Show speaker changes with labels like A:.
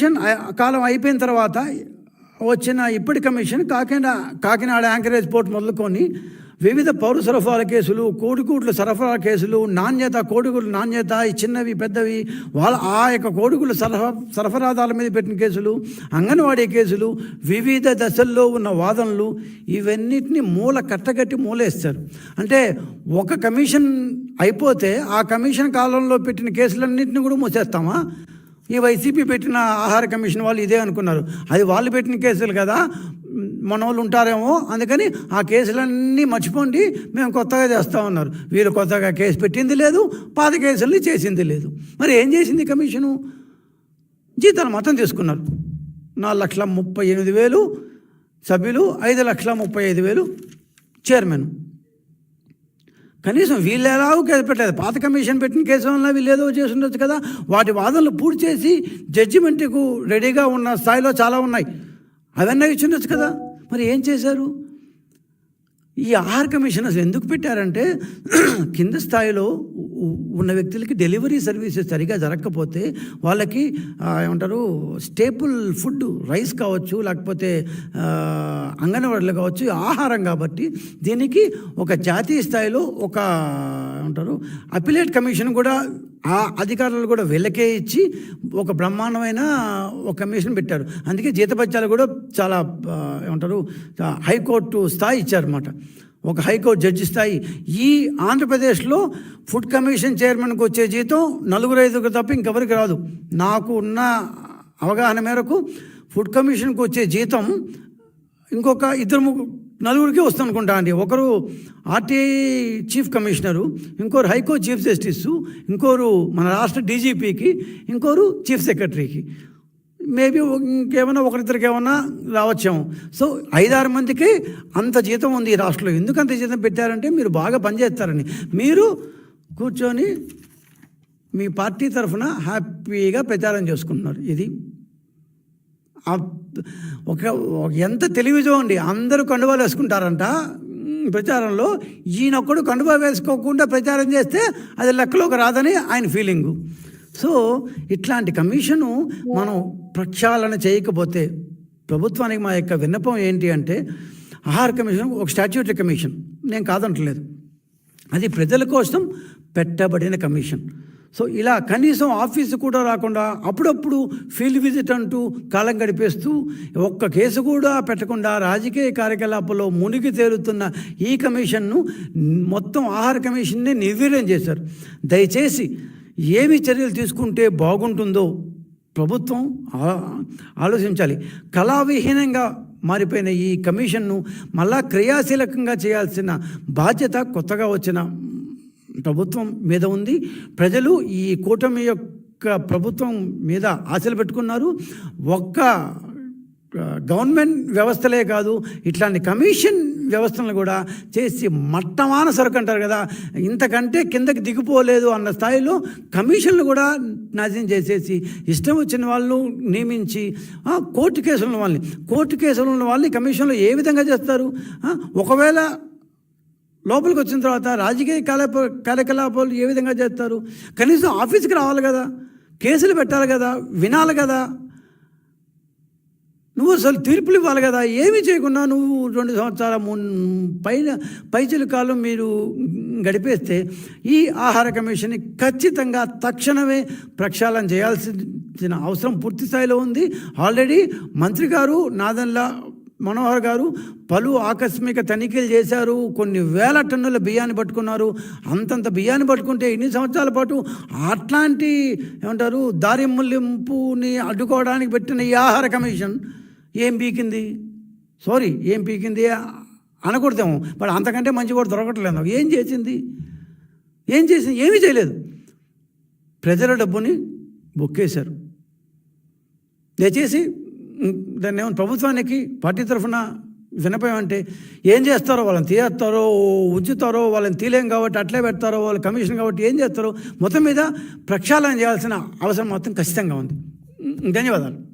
A: Commission కాలం అయిపోయిన తర్వాత వచ్చిన ఇప్పటి commission Kakinada Kakinada anchorage port మొదలుకొని వివిధ పౌర సరఫరాల కేసులు కోడిగూడ్ల సరఫరా కేసులు నాణ్యత కోడిగుడ్ల నాణ్యత ఈ చిన్నవి పెద్దవి వాళ్ళ ఆ యొక్క కోడిగుడ్ల సరఫరా సరఫరాదారుల మీద పెట్టిన కేసులు అంగన్వాడీ కేసులు వివిధ దశల్లో ఉన్న వాదనలు ఇవన్నిటిని మూల కట్టగట్టి మూలేస్తారు. అంటే ఒక కమిషన్ అయిపోతే ఆ కమిషన్ కాలంలో పెట్టిన కేసులన్నింటినీ కూడా మూసేస్తామా? ఈ వైసీపీ పెట్టిన ఆహార కమిషన్ వాళ్ళు ఇదే అనుకున్నారు. అది వాళ్ళు పెట్టిన కేసులు కదా. మన వాళ్ళు ఉంటారేమో. అందుకని ఆ కేసులన్నీ మర్చిపోండి. మేము కొత్తగా చేస్తా ఉన్నారు. వీళ్ళు కొత్తగా కేసు పెట్టింది లేదు పాత కేసుల్ని చేసింది లేదు. మరి ఏం చేసింది కమిషను? జీతాలు మొత్తం తీసుకున్నారు. నాలుగు లక్షల ముప్పై ఎనిమిది వేలు సభ్యులు ఐదు లక్షల ముప్పై ఐదు వేలు చైర్మన్. కనీసం వీళ్ళు ఎలాగో కేసు పెట్టలేదు. పాత కమిషన్ పెట్టిన కేసు వల్ల వీళ్ళు ఏదో చేసి ఉండొచ్చు కదా. వాటి వాదనలు పూర్తి చేసి జడ్జిమెంట్కు రెడీగా ఉన్న స్థాయిలో చాలా ఉన్నాయి. అవన్నీ ఇచ్చి ఉండొచ్చు కదా. మరి ఏం చేశారు? ఈ ఆహార కమిషన్ అసలు ఎందుకు పెట్టారంటే కింద స్థాయిలో ఉన్న వ్యక్తులకి డెలివరీ సర్వీసెస్ సరిగా జరగకపోతే వాళ్ళకి ఏమంటారు స్టేపుల్ ఫుడ్ రైస్ కావచ్చు లేకపోతే అంగన్వాడీలు కావచ్చు ఆహారం కాబట్టి దీనికి ఒక జాతీయ స్థాయిలో ఒక ఏమంటారు అపిలేట్ కమిషన్ కూడా ఆ అధికారులు కూడా వీళ్ళకే ఇచ్చి ఒక బ్రహ్మాండమైన ఒక కమిషన్ పెట్టారు. అందుకే జీతభత్యాలు కూడా చాలా ఏమంటారు హైకోర్టు స్థాయి ఇచ్చారన్నమాట. ఒక హైకోర్టు జడ్జి స్థాయి. ఈ ఆంధ్రప్రదేశ్లో ఫుడ్ కమిషన్ చైర్మన్కి వచ్చే జీతం నలుగురు ఐదుగురు తప్ప ఇంకెవరికి రాదు. నాకు ఉన్న అవగాహన మేరకు ఫుడ్ కమిషన్కి వచ్చే జీతం ఇంకొక ఇద్దరు ముగ్గురు నలుగురికి వస్తుందనుకుంటా అండి. ఒకరు ఆర్టీఐ చీఫ్ కమిషనరు ఇంకోరు హైకోర్టు చీఫ్ జస్టిస్ ఇంకోరు మన రాష్ట్ర డీజీపీకి ఇంకోరు చీఫ్ సెక్రటరీకి. మేబీ ఇంకేమైనా ఒకరిద్దరికి ఏమన్నా రావచ్చేమో. సో ఐదారు మందికి అంత జీతం ఉంది ఈ రాష్ట్రంలో. ఎందుకు అంత జీతం పెట్టారంటే మీరు బాగా పనిచేస్తారని. మీరు కూర్చొని మీ పార్టీ తరఫున హ్యాపీగా ప్రచారం చేసుకుంటున్నారు. ఇది ఒక ఎంత తెలివిజో అండి. అందరూ కండువాలు వేసుకుంటారంట. ప్రచారంలో ఈయనొక్కడు కండువా వేసుకోకుండా ప్రచారం చేస్తే అది లెక్కలోకి రాదని ఆయన ఫీలింగు. సో ఇట్లాంటి కమిషను మనం ప్రక్షాళన చేయకపోతే ప్రభుత్వానికి మా యొక్క విన్నపం ఏంటి అంటే ఆహార కమిషన్ ఒక స్టాట్యూటరీ కమిషన్. నేను కాదంటలేదు. అది ప్రజల కోసం పెట్టబడిన కమిషన్. సో ఇలా కనీసం ఆఫీసు కూడా రాకుండా అప్పుడప్పుడు ఫీల్డ్ విజిట్ అంటూ కాలం గడిపేస్తూ ఒక్క కేసు కూడా పెట్టకుండా రాజకీయ కార్యకలాపాల్లో మునిగి తేలుతున్న ఈ కమిషన్ను మొత్తం ఆహార కమిషన్ని నిర్వీర్యం చేశారు. దయచేసి ఏమి చర్యలు తీసుకుంటే బాగుంటుందో ప్రభుత్వం ఆలోచించాలి. కళావిహీనంగా మారిపోయిన ఈ కమిషన్ను మళ్ళా క్రియాశీలకంగా చేయాల్సిన బాధ్యత కొత్తగా వచ్చిన ప్రభుత్వం మీద ఉంది. ప్రజలు ఈ కూటమి యొక్క ప్రభుత్వం మీద ఆశలు పెట్టుకున్నారు. ఒక్క గవర్నమెంట్ వ్యవస్థలే కాదు ఇట్లాంటి కమిషన్ వ్యవస్థలను కూడా చేసి మట్టమాన సరుకు అంటారు కదా. ఇంతకంటే కిందకి దిగిపోలేదు అన్న స్థాయిలో కమిషన్లు కూడా నాశనం చేసేసి ఇష్టం వచ్చిన వాళ్ళు నియమించి కోర్టు కేసులు ఉన్న వాళ్ళని కోర్టు కేసులు ఉన్న వాళ్ళని కమిషన్లు ఏ విధంగా చేస్తారు? ఒకవేళ లోపలికి వచ్చిన తర్వాత రాజకీయ కార్యప కార్యకలాపాలు ఏ విధంగా చేస్తారు? కనీసం ఆఫీస్కి రావాలి కదా కేసులు పెట్టాలి కదా వినాలి కదా. నువ్వు అసలు తీర్పులు ఇవ్వాలి కదా ఏమీ చేయకుండా నువ్వు రెండు సంవత్సరాల మున్ పైన పైచిల కాలం మీరు గడిపేస్తే ఈ ఆహార కమిషన్ని ఖచ్చితంగా తక్షణమే ప్రక్షాళన చేయాల్సిన అవసరం పూర్తి స్థాయిలో ఉంది. ఆల్రెడీ మంత్రి గారు నాదన్ల మనోహర్ గారు పలు ఆకస్మిక తనిఖీలు చేశారు. కొన్ని వేల టన్నుల బియ్యాన్ని పట్టుకున్నారు. అంతంత బియ్యాన్ని పట్టుకుంటే ఇన్ని సంవత్సరాల పాటు అట్లాంటి ఏమంటారు దారి ముల్లింపుని అడ్డుకోవడానికి పెట్టిన ఈ ఆహార కమిషన్ ఏం పీకింది? సారీ ఏం పీకింది? అనకూడదేమో. బట్ అంతకంటే మంచి కూడా దొరకట్లేదు నాకు. ఏం చేసింది? ఏం చేసింది? ఏమీ చేయలేదు. ప్రజల డబ్బుని బొక్కేశారు. దయచేసి దాన్ని ఏమన్నా ప్రభుత్వానికి పార్టీ తరఫున వినపం ఏం చేస్తారో వాళ్ళని తీయేస్తారో ఉంచుతారో వాళ్ళని తీలేం కాబట్టి అట్లే పెడతారో వాళ్ళు కమిషన్ కాబట్టి ఏం చేస్తారో మొత్తం మీద ప్రక్షాళన చేయాల్సిన అవసరం మొత్తం ఖచ్చితంగా ఉంది. ధన్యవాదాలు.